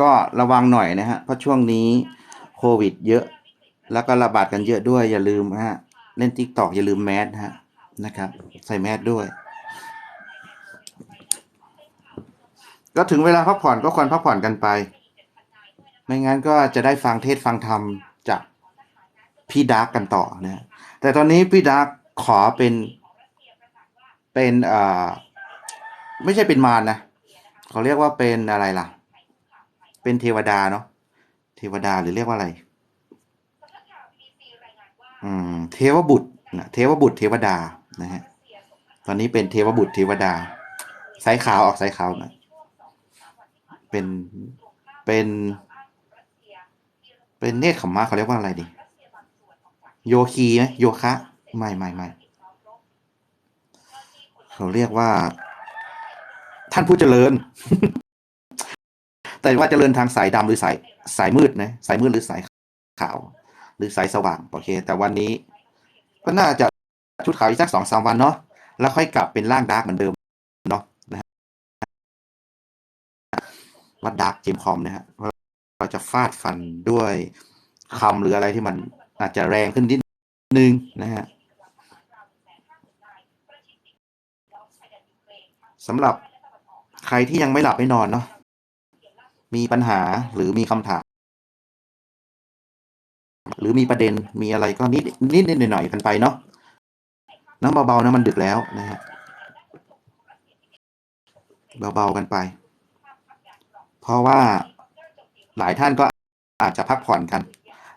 ก็ระวังหน่อยนะฮะ เพราะช่วงนี้โควิด เยอะ แล้วก็ระบาดกันเยอะด้วย อย่าลืมฮะ เล่นทิกตอกอย่าลืมแมสฮะนะครับ ใส่แมสด้วย ก็ถึงเวลาพักผ่อนก็ควรพักผ่อนกันไป ไม่งั้นก็จะได้ฟังเทศฟังธรรมจากพี่ดาร์กกันต่อนะ แต่ตอนนี้พี่ดาร์กขอเป็นเป็นเอ่อไม่ใช่เป็นมารนะเขาเรียกว่าเป็นอะไรล่ะ เป็นเทวดาเนาะเทวดาหรือเรียกว่าอะไร อืม เทวบุตรนะเทวบุตรเทวดานะฮะตอนนี้เป็นเทวบุตรเทวดาสายขาวออกสายขาวน่อยเป็นเป็น เป็นเนตรขมมะเขาเรียกว่าอะไรดี โยคีไหมโยคะ ไม่ไม่ไม่เขาเรียกว่า ท่านผู้เจริญ แต่ว่าจเจริญทางสายดำหรือสายสายมืดนะสายมืดหรือสายขาว หรือสายสว่างโอเค แต่วันนี้ ก็น่าจะชุดขาวอีกสักสองสามวันเนาะแล้วค่อยกลับเป็นร่างดาร์กเหมือนเดิมเนาะนะฮะว่าดาร์กเจมคอมนะฮะเราจะฟาดฟันด้วยคำหรืออะไรที่มันอาจจะแรงขึ้นนิดนึงนะฮะสำหรับใครที่ยังไม่หลับไม่นอนเนาะ มีปัญหาหรือมีคำถาม หรือมีประเด็นมีอะไรก็นิดนิดนิดหน่อยหน่อยๆกันไปเนาะน้ำเบาๆนะมันดึกแล้วนะฮะเบาๆกันไป เพราะว่าหลายท่านก็อาจจะพักผ่อนกัน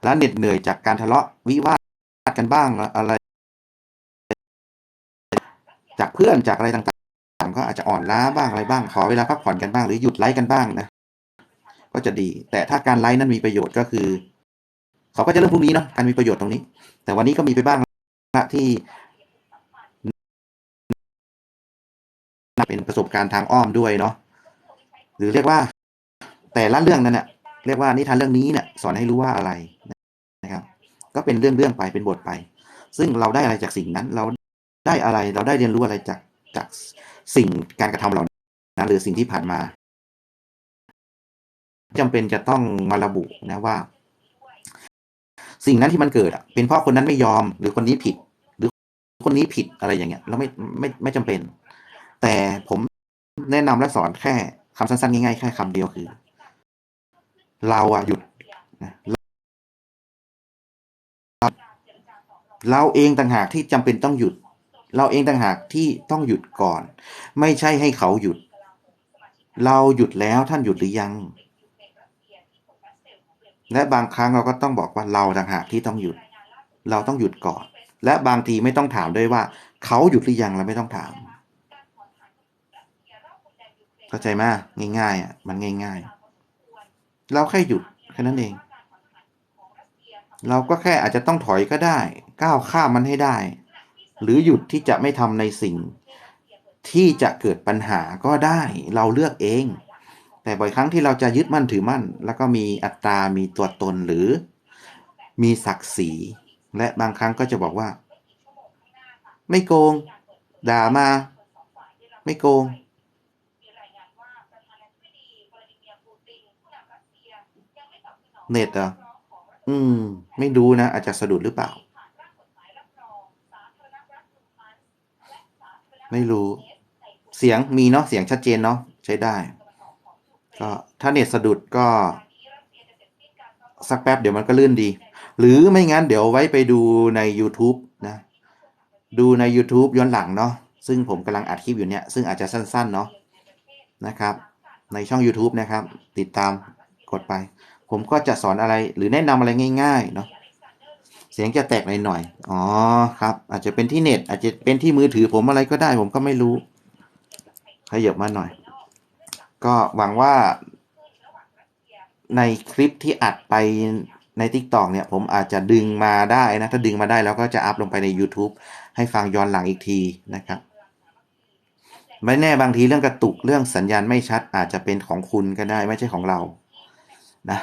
และเหน็ดเหนื่อยจากการทะเลาะวิวาทกันบ้างอะไร จากเพื่อนจากอะไรต่างๆ ก็อาจจะอ่อนล้าบ้างอะไรบ้าง ขอเวลาพักผ่อนกันบ้างหรือหยุดไลฟ์กันบ้างนะ ก็จะดี แต่ถ้าการไลฟ์นั้นมีประโยชน์ก็คือ เขาก็จะเริ่มพรุ่งนี้เนาะการมีประโยชน์ตรงนี้ แต่วันนี้ก็มีไปบ้างละที่เป็นประสบการณ์ทางอ้อมด้วยเนาะหรือเรียกว่า แต่ละเรื่องนั้นเนี่ยเรียกว่านิทานเรื่องนี้เนี่ยสอนให้รู้ว่าอะไรนะครับ ก็เป็นเรื่องเรื่องไปเป็นบทไป ซึ่งเราได้อะไรจากสิ่งนั้น เราได้อะไรเราได้เรียนรู้อะไรจากจากสิ่งการกระทำเหล่านั้นหรือสิ่งที่ผ่านมา จำเป็นจะต้องมาระบุนะว่า สิ่งนั้นที่มันเกิดอะเป็นเพราะคนนั้นไม่ยอมหรือคนนี้ผิด หรือคนนี้ผิดอะไรอย่างเงี้ยเราไม่ไม่ไม่จำเป็น แต่ผมแนะนำและสอนแค่คำสั้นๆ ง่ายๆ แค่คำเดียวคือ เราอะหยุดเราเองต่างหากที่จำเป็นต้องหยุด เราเองต่างหากที่ต้องหยุดก่อน ไม่ใช่ให้เขาหยุด เราหยุดแล้วท่านหยุดหรือยัง และบางครั้งเราก็ต้องบอกว่าเราต่างหากที่ต้องหยุด เราต้องหยุดก่อน และบางทีไม่ต้องถามด้วยว่าเขาหยุดหรือยังเราไม่ต้องถาม เข้าใจไหมง่ายๆอะมันง่าย ๆ เราแค่หยุดแค่นั้นเอง เราก็แค่อาจจะต้องถอยก็ได้ ก้าวข้ามมันให้ได้ หรือหยุดที่จะไม่ทำในสิ่ง ที่จะเกิดปัญหาก็ได้ เราเลือกเอง แต่บ่อยครั้งที่เราจะยึดมั่นถือมั่น แล้วก็มีอัตรามีตัวตนหรือ มีศักดิ์ศรี และบางครั้งก็จะบอกว่า ไม่โกง ด่ามา ไม่โกง เน็ตเหรออืม ไม่รู้นะ อาจจะสะดุดหรือเปล่า ไม่รู้ เสียงมีเนาะ เสียงชัดเจนเนาะ ใช้ได้ ก็ถ้าเน็ตสะดุดก็ สักแป๊บเดี๋ยวมันก็ลื่นดี หรือไม่งั้นเดี๋ยวไว้ไปดูใน YouTube นะ ดูใน YouTube ย้อนหลังเนาะซึ่งผมกำลังอัดคลิปอยู่เนี่ย ซึ่งอาจจะสั้นๆเนาะนะครับ ในช่อง YouTube นะครับ ติดตามกดไป ผมก็จะสอนอะไรหรือแนะนำอะไรง่ายๆเนาะเสียงจะแตกหน่อยๆอ๋อครับ อาจจะเป็นที่เน็ต อาจจะเป็นที่มือถือผมอะไรก็ได้ ผมก็ไม่รู้ขยับมาหน่อย ก็หวังว่าในคลิปที่อัดไปใน TikTok เนี่ย ผมอาจจะดึงมาได้นะ ถ้าดึงมาได้แล้วก็จะอัพลงไปใน YouTube ให้ฟังย้อนหลังอีกทีนะครับ ไม่แน่บางทีเรื่องกระตุกเรื่องสัญญาณไม่ชัดอาจจะเป็นของคุณก็ได้ไม่ใช่ของเรานะ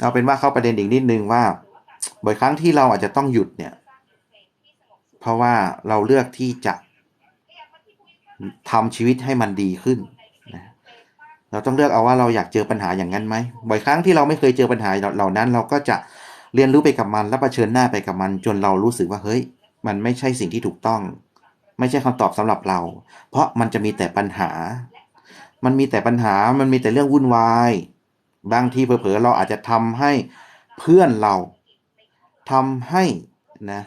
เอาเป็นว่าเข้าประเด็นอีกนิดนึงว่าบ่อยครั้งที่เราอาจจะต้องหยุดเนี่ย เพราะว่าเราเลือกที่จะทำชีวิตให้มันดีขึ้น เราต้องเลือกเอาว่าเราอยากเจอปัญหาอย่างนั้นไหมบ่อยครั้งที่เราไม่เคยเจอปัญหาเหล่านั้น เราก็จะเรียนรู้ไปกับมันและะเผชิญหน้าไปกับมัน จนเรารู้สึกว่าเฮ้ย มันไม่ใช่สิ่งที่ถูกต้อง ไม่ใช่คำตอบสำหรับเรา เพราะมันจะมีแต่ปัญหา มันมีแต่ปัญหามันมีแต่เรื่องวุ่นวายบางทีเผลอๆเราอาจจะทำให้เพื่อนเราทำให้นะ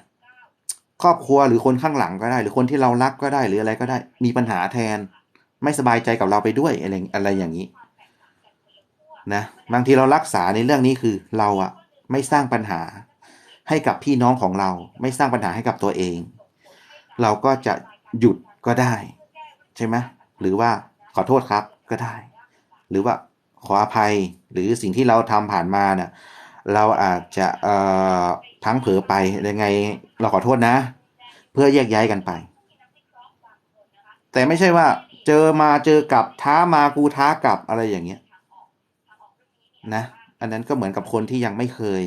ครอบครัวหรือคนข้างหลังก็ได้ หรือคนที่เรารักก็ได้หรืออะไรก็ได้ มีปัญหาแทน ไม่สบายใจกับเราไปด้วยอะไรอะไรอย่างนี้นะบางทีเรารักษาในเรื่องนี้คือเราอะไม่สร้างปัญหาให้กับพี่น้องของเรา ไม่สร้างปัญหาให้กับตัวเอง เราก็จะหยุดก็ได้ ใช่ไหมหรือว่าขอโทษครับก็ได้ หรือว่าขออภัยหรือสิ่งที่เราทำผ่านมาเนี่ยเราอาจจะเอ่อพลังเผลอไปยังไง เราขอโทษนะ เพื่อแยกย้ายกันไป แต่ไม่ใช่ว่า เจอมาเจอกลับท้ามากูท้ากลับอะไรอย่างเงี้ยนะอันนั้นก็เหมือนกับคนที่ยังไม่เคย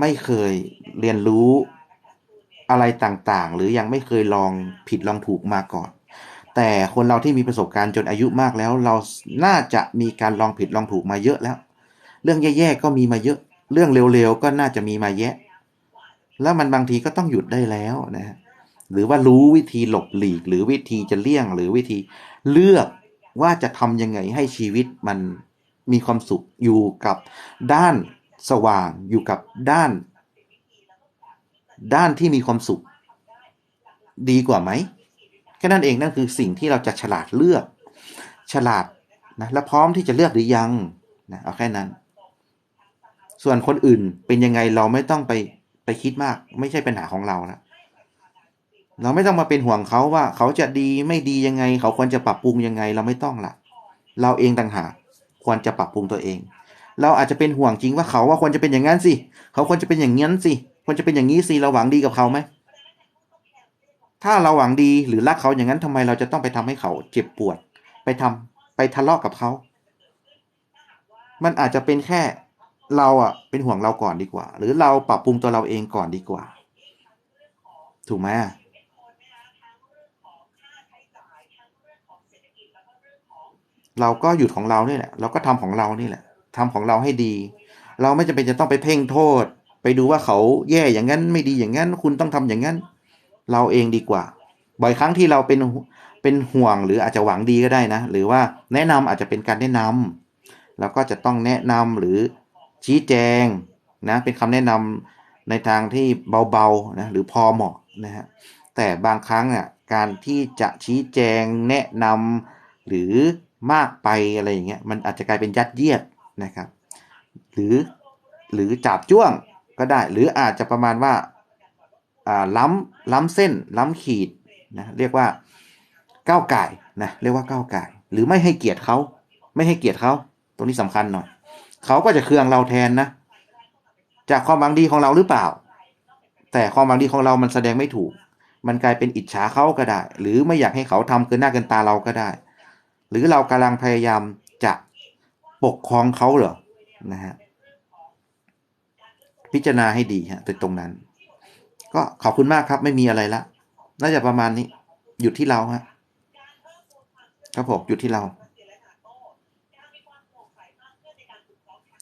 ไม่เคยเรียนรู้อะไรต่างๆ หรือยังไม่เคยลองผิดลองถูกมาก่อน แต่คนเราที่มีประสบการณ์จนอายุมากแล้ว เราน่าจะมีการลองผิดลองถูกมาเยอะแล้ว เรื่องแย่ๆก็มีมาเยอะ เรื่องเร็วๆก็น่าจะมีมาแยะ แล้วมันบางทีก็ต้องหยุดได้แล้วนะฮะ หรือว่ารู้วิธีหลบหลีก หรือวิธีจะเลี่ยง หรือวิธีเลือกว่าจะทำยังไงให้ชีวิตมันมีความสุขอยู่กับด้านสว่างอยู่กับด้าน ด้านที่มีความสุข ดีกว่าไหมแค่นั้นเองนั่นคือสิ่งที่เราจะฉลาดเลือก ฉลาดนะและพร้อมที่จะเลือกหรือยังนะเอาแค่นั้น ส่วนคนอื่นเป็นยังไงเราไม่ต้องไปไปคิดมาก ไม่ใช่ปัญหาของเราแล้ว เราไม่ต้องมาเป็นห่วงเขาว่าเขาจะดีไม่ดียังไง เขาควรจะปรับปรุงยังไง เราไม่ต้องละเราเองต่างหากควรจะปรับปรุงตัวเอง เราอาจจะเป็นห่วงจริงว่าเขาว่าควรจะเป็นอย่างนั้นสิเขาควรจะเป็นอย่างนั้นสิควรจะเป็นอย่างนี้สิเราหวังดีกับเขาไหมถ้าเราหวังดีหรือรักเขาอย่างนั้นทำไมเราจะต้องไปทำให้เขาเจ็บปวด ไปทำไปทะเลาะกับเขา มันอาจจะเป็นแค่เราอะเป็นห่วงเราก่อนดีกว่า หรือเราปรับปรุงตัวเราเองก่อนดีกว่า ถูกไหม เราก็หยุดของเราเนี่ยแหละเราก็ทำของเรานี่แหละทำของเราให้ดี เราไม่จำเป็นจะต้องไปเพ่งโทษ ไปดูว่าเขาแย่อย่างนั้นไม่ดีอย่างนั้น คุณต้องทำอย่างนั้น เราเองดีกว่า บ่อยครั้งที่เราเป็นเป็นห่วงหรืออาจจะหวังดีก็ได้นะ หรือว่าแนะนำอาจจะเป็นการแนะนำแล้วก็จะต้องแนะนำหรือชี้แจงนะเป็นคำแนะนำในทางที่เบาๆนะหรือพอเหมาะนะฮะแต่บางครั้งอะการที่จะชี้แจงแนะนำหรือ มากไปอะไรอย่างเงี้ยมันอาจจะกลายเป็นยัดเยียดนะครับ หรือหรือจับจ้วงก็ได้ หรืออาจจะประมาณว่าอ่าล้ำล้ำเส้นล้ำขีดนะเรียกว่าก้าวไก่นะเรียกว่าก้าวไก่หรือไม่ให้เกียรติเขาไม่ให้เกียรติเขาตรงนี้สำคัญหน่อยเขาก็จะเคืองเราแทนนะ จากความบางดีของเราหรือเปล่า แต่ความบางดีของเรามันแสดงไม่ถูก มันกลายเป็นอิจฉาเขาก็ได้ หรือไม่อยากให้เขาทำเกินหน้าเกินตาเราก็ได้ หรือเรากำลังพยายามจะปกครองเขาเหรอนะฮะพิจารณาให้ดีฮะตรงนั้น ก็ขอบคุณมากครับไม่มีอะไรละ น่าจะประมาณนี้ หยุดที่เราฮะครับผมหยุดที่เรา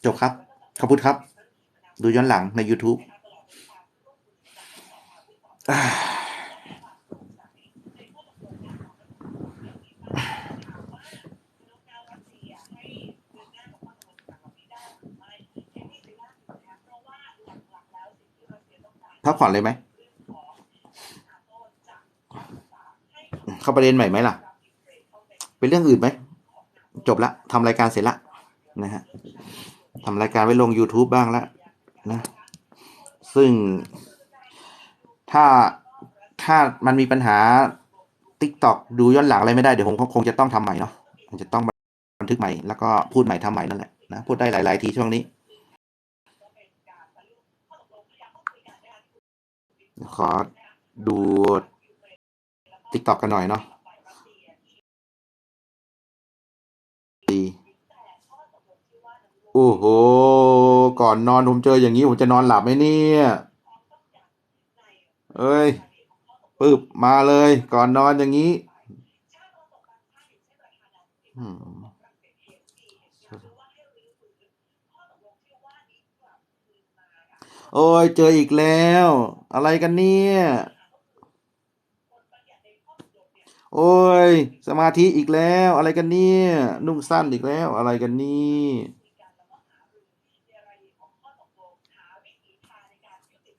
จบครับ ขอบคุณครับ ดูย้อนหลังใน YouTube พักผ่อนเลยไหม เข้าประเด็นใหม่ไหมล่ะ เป็นเรื่องอื่นไหม จบละทำรายการเสร็จละนะฮะทำรายการไว้ลง YouTube บ้างแล้วนะ ซึ่ง ถ้าถ้ามันมีปัญหา TikTok ดูย้อนหลังอะไรไม่ได้ เดี๋ยวผมคงจะต้องทำใหม่เนาะจะต้องบันทึกใหม่แล้วก็พูดใหม่ทำใหม่นั่นแหละนะ พูดได้หลาย ๆ ทีช่วงนี้ ขอดูติ๊กตอกกันหน่อยเนาะดีโอ้โห ก่อนนอนผมเจออย่างนี้ ผมจะนอนหลับไหมเนี่ย เอ้ยปึ๊บมาเลย ก่อนนอนอย่างนี้โอ้ย เจออีกแล้ว อะไรกันเนี่ย โอ้ย สมาธิอีกแล้ว อะไรกันเนี่ย นุ่งสั้นอีกแล้ว อะไรกันนี่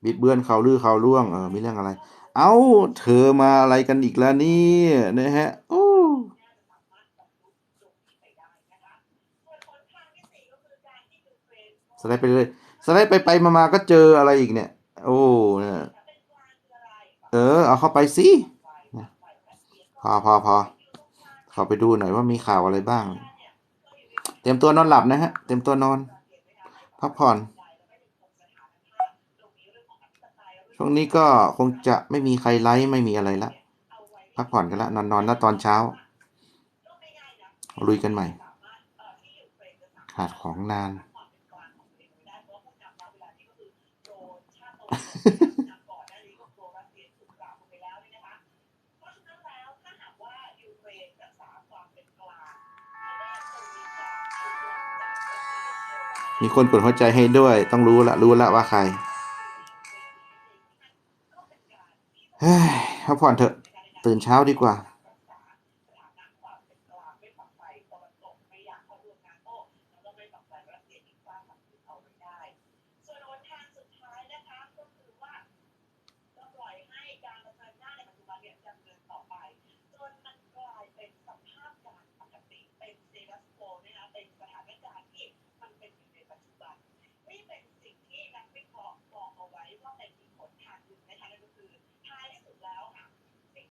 บิดเบือนข่าวลือข่าวล่วง เออ มีเรื่องอะไร เอ้า เธอมาอะไรกันอีกแล้วเนี่ยนะฮะ โอ้สไลด์ไปเลย สไลด์ไปไปมามาก็เจออะไรอีกเนี่ย โอ้เนี่ยเออ เอาเข้าไปสิ พอพอพอขอไปดูหน่อยว่ามีข่าวอะไรบ้าง เตรียมตัวนอนหลับนะฮะ เตรียมตัวนอน พักผ่อน ช่วงนี้ก็คงจะไม่มีใครไลฟ์ไม่มีอะไรละ พักผ่อนกันละนอนนอนแล้วตอนเช้า ลุยกันใหม่ ขาดของนาน มีคนกดหัวใจให้ด้วย ต้องรู้ละรู้ละว่าใครเฮ้ยพักผ่อนเถอะ ตื่นเช้าดีกว่า